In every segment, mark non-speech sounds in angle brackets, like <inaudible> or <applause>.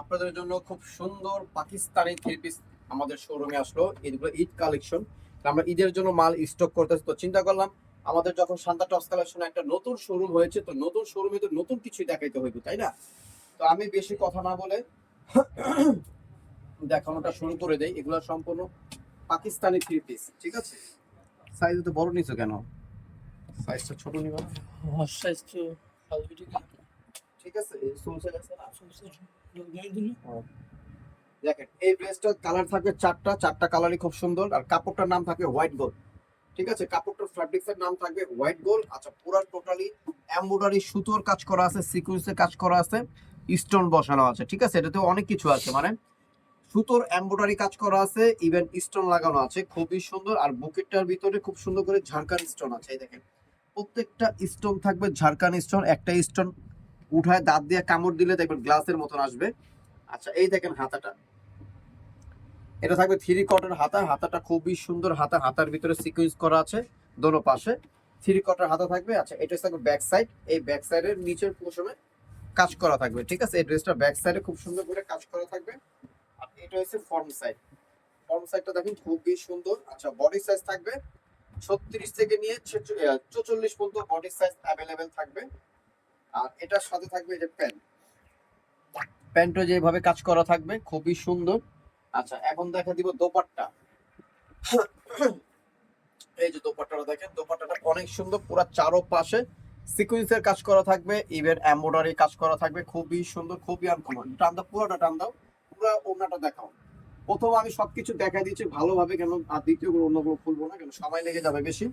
আপনাদের জন্য খুব সুন্দর পাকিস্তানি থ্রি পিস আমাদের শোরুমে আসলো। এগুলো ঈদ কালেকশন আমরা ঈদের জন্য মাল স্টক করতেছি। তো চিন্তা করলাম আমাদের যখন শান্তা টপস কালেকশন একটা নতুন শোরুম হয়েছে তো নতুন শোরুমে তো নতুন কিছুই দেখাইতে হইবে তাই না? তো আমি বেশি কথা না বলে <coughs> দেখানোটা শুরু করে দেই। এগুলো সম্পূর্ণ পাকিস্তানি থ্রি পিস ঠিক আছে? সাইজ তো বড় নিছো কেন? সাইজটা ছোট নিবা। সাইজ তো আলবিটি ঠিক আছে? এই সোল না দেখেন এই ড্রেসটার কালার থাকবে চারটা চারটা কালারই খুব সুন্দর। আর কাপড়টার নাম হোয়াইট গোল্ড ঠিক আছে? কাপড়টার নাম থাকবে হোয়াইট গোল্ড আচ্ছা পুরো টোটালি এমব্রয়ডারি সুতোর কাজ করা আছে সিকুয়েন্সের কাজ করা আছে স্টোন বসানো আছে। ঠিক আছে? এটাতে অনেক কিছু আছে। মানে সুতোর এমব্রয়ডারি কাজ করা আছে ইভেন স্টোন লাগানো আছে। খুবই সুন্দর। আর বুকেটটার ভিতরে খুব সুন্দর করে ঝাড়খান স্টোন আছে। এই দেখেন প্রত্যেকটা স্টোন থাকবে ঝাড়খান স্টোন একটা স্টোন উঠায় দাঁত দিয়ে কামড় দিলে দেখবেন গ্লাসের মতন আসবে। আচ্ছা এই দেখেন হাতাটা। এটা থাকবে থ্রি কটন হাতা। হাতাটা খুবই সুন্দর হাতা। হাতার ভিতরে সিকুয়েন্স করা আছে দোনো পাশে। থ্রি কটন হাতা থাকবে। আচ্ছা এটা থাকবে ব্যাক সাইড এই ব্যাক সাইডের নিচের পোর্শনে কাজ করা থাকবে, ঠিক আছে? এই ড্রেসটা ব্যাক সাইডে খুব সুন্দর করে কাজ করা থাকবে। আর এটা হচ্ছে ফর্ম সাইড ফর্ম সাইডটা দেখেন খুবই সুন্দর। আচ্ছা বডি সাইজ থাকবে ছত্রিশ থেকে নিয়ে চৌচল্লিশ পর্যন্ত বডি সাইজ অ্যাভেলেবেল থাকবে। আর এটার সাথে থাকবে যে প্যান্ট প্যান্টও যেভাবে কাজ করা থাকবে, খুবই সুন্দর। আচ্ছা এখন দেখা দিব দোপাট্টা। এই যে দোপাট্টাটা দেখেন, দোপাট্টাটা অনেক সুন্দর, পুরো চারো পাশে সিকুয়েন্সের কাজ করা থাকবে ইভেন এমব্রয়ডারি কাজ করা থাকবে, খুবই সুন্দর, খুবই আনকমন টান দাও পুরোটা টান দাও পুরো ওনাটা দেখাও। প্রথম আমি সবকিছু দেখাই দিচ্ছি, ভালোভাবে কেন, আর দ্বিতীয় অন্যগুলো খুলবো না, কেন সময় লেগে যাবে বেশি।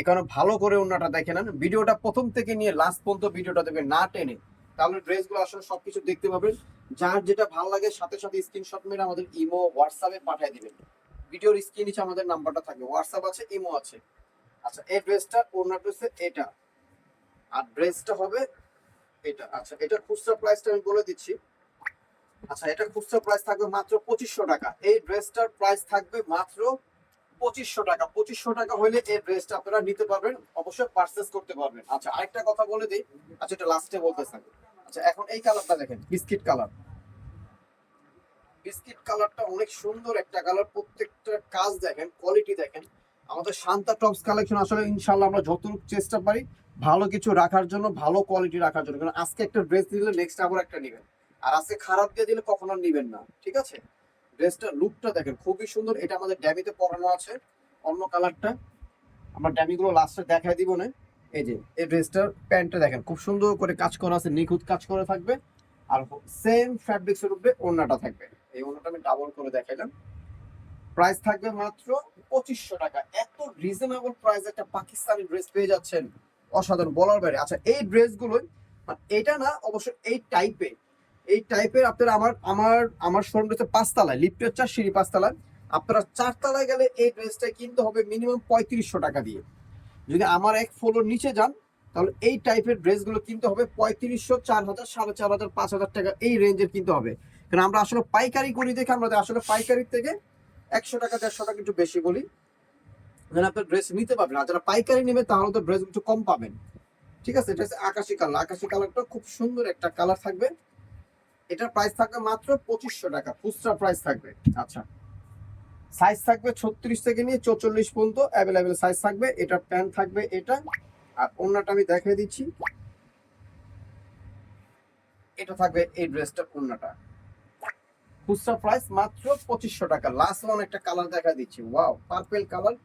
এ কারণে ভালো করে অন্যটা দেখে নেন। ভিডিওটা প্রথম থেকে নিয়ে লাস্ট পর্যন্ত ভিডিওটা দেবে না টেনে। তাহলে ড্রেসগুলো আসলে সবকিছু দেখতে পাবেন। যার যেটা ভালো লাগে, সাথে সাথে স্ক্রিনশট মেরে আমাদের ইমো হোয়াটসঅ্যাপে পাঠিয়ে দিবেন। ভিডিওর স্ক্রিন নিচে আমাদের নাম্বারটা থাকবে। হোয়াটসঅ্যাপ আছে, ইমো আছে। আচ্ছা এই ড্রেসটা ওনার ড্রেসে এটা। আর ড্রেসটা হবে এটা। আচ্ছা এটা খুচরা প্রাইসটা আমি বলে দিচ্ছি। আচ্ছা এটা খুচরা প্রাইস থাকবে মাত্র পঁচিশশো টাকা। এই ড্রেসটার প্রাইস থাকবে মাত্র পঁচিশশো টাকা পঁচিশশো টাকা হলে এই ড্রেসটা আপনারা নিতে পারবেন, অবশ্যই পারচেস করতে পারবেন। আচ্ছা আরেকটা কথা বলে দিই। আচ্ছা এটা লাস্টে বলতেছেন আচ্ছা এখন এই কালারটা দেখেন বিস্কিট কালার বিস্কিট কালারটা অনেক সুন্দর একটা কালার প্রত্যেকটা কাজ দেখেন কোয়ালিটি দেখেন। আমাদের শান্তা টপস কালেকশন আসলে ইনশাল্লাহ আমরা যতটুকু চেষ্টা পারি, ভালো কিছু রাখার জন্য, ভালো কোয়ালিটি রাখার জন্য। কারণ আজকে একটা ড্রেস দিলে নেক্সট আবার একটা নেবেন। আর আজকে খারাপ দিয়ে দিলে কখনো নিবেন না, ঠিক আছে? ড্রেসটা লুকটা দেখেন, খুবই সুন্দর। এটা আমাদের ড্যামিতে পরানো আছে, অন্য কালারটা আমরা ড্যামিগুলো লাস্টে দেখাই দিব না। এই যে, এই ড্রেসটার প্যান্টটা দেখেন, খুব সুন্দর করে কাজ করা আছে, নিখুঁত কাজ করা থাকবে। আর সেম ফ্যাব্রিক্স এর উপরে ওড়নাটা থাকবে। এই ওড়নাটা আমি ডাবল করে দেখাইলাম। প্রাইস থাকবে মাত্র পঁচিশশো টাকা। এত রিজনেবল প্রাইস একটা পাকিস্তানি ড্রেস পেয়ে যাচ্ছেন অসাধারণ বলার বাইরে আচ্ছা এই ড্রেসগুলোই এটা না, অবশ্য এই টাইপের এই টাইপের আপনারা আমার আমার আমার শোরুম রয়েছে পাঁচতলায়। লিফটের চার সিঁড়ি পাঁচতলায়। আপনারা চারতলায় গেলে এই ড্রেসটা কিনতে হবে মিনিমাম পঁয়ত্রিশশো টাকা দিয়ে। যদি আমার এক ফ্লোর নিচে যান, তাহলে এই টাইপের ড্রেসগুলো কিনতে হবে পঁয়ত্রিশশো চার হাজার সাড়ে চার হাজার পাঁচ হাজার টাকা এই রেঞ্জের কিনতে হবে। কারণ আমরা আসলে পাইকারি করি দেখে আমরা আসলে পাইকারির থেকে একশো টাকা, দেড়শো টাকা একটু বেশি বলি। যেন আপনার ড্রেস নিতে পারবেন। আর যারা পাইকারি নেবে তাহলে তো ড্রেস একটু কম পাবেন। ঠিক আছে? এটা হচ্ছে আকাশি কালার আকাশি কালারটা খুব সুন্দর একটা কালার থাকবে। এটার প্রাইস থাকবে মাত্র পঁচিশশো টাকা, খুচরা প্রাইস থাকবে। আচ্ছা। সাইজ থাকবে ছত্রিশ থেকে নিয়ে চৌচল্লিশ পর্যন্ত অ্যাভেলেবেল সাইজ থাকবে, এটার প্যান্ট থাকবে এটা। আর অন্যটা আমি দেখিয়ে দিচ্ছি। এটা থাকবে এই ড্রেসটা অন্যটা খুচরা প্রাইস মাত্র পঁচিশশো টাকা। লাস্ট ওয়ান একটা কালার দেখা দিচ্ছি। ওয়াও পার্পেল কালার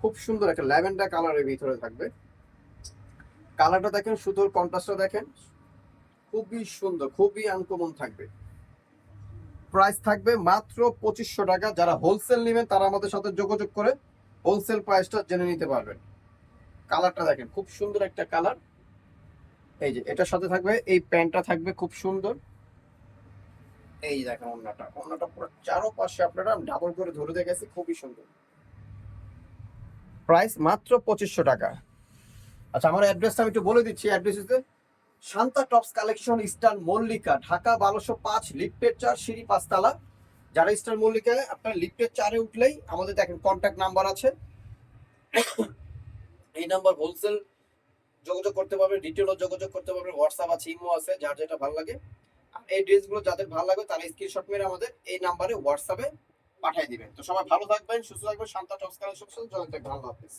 খুব সুন্দর একটা ল্যাভেন্ডার কালারের ভিতরে থাকবে। কালারটা দেখেন, সুতোর কন্ট্রাস্টটা দেখেন। খুবই সুন্দর, খুবই আনকমন থাকবে। প্রাইস থাকবে মাত্র পঁচিশশো টাকা। যারা হোলসেল নেবেন, তারা আমাদের সাথে যোগাযোগ করে হোলসেল প্রাইসটা জেনে নিতে পারবেন। কালারটা দেখেন, খুব সুন্দর একটা কালার এই যে, এটার সাথে থাকবে, এই প্যান্টটা থাকবে খুব সুন্দর। এই দেখেন অন্যটা অন্যটা পুরো চারো পাশে আপনারা ডাবল করে ধরে দেখেছি খুবই সুন্দর। প্রাইস মাত্র পঁচিশশো টাকা। আচ্ছা আমার অ্যাড্রেসটা আমি একটু বলে দিচ্ছি অ্যাড্রেস হচ্ছে Shanta tops collection eastern Mallika, Dhaka বারোশো পাঁচ লিফটের চার, সিঁড়ি পাঁচতলা। যারা ইস্টার্ন মল্লিকা, আপনার লিফটের চারে উঠলেই আমাদের দেখেন কন্ট্যাক্ট নাম্বার আছে। এই নাম্বার হোলসেল যোগাযোগ করতে পারবেন ডিটেলও যোগাযোগ করতে পারবেন হোয়াটসঅ্যাপ আছে ইমো আছে, যার যেটা ভালো লাগে। আর এই ড্রেসগুলো যাদের ভালো লাগে তারা স্ক্রিনশট মেরে আমাদের এই নাম্বারে হোয়াটসঅ্যাপে পাঠিয়ে দিবেন। তো সবাই ভালো থাকবেন, সুস্থ থাকবেন, শান্তা টপস কালেকশন জয়েন থাকবেন আল্লাহ হাফিজ।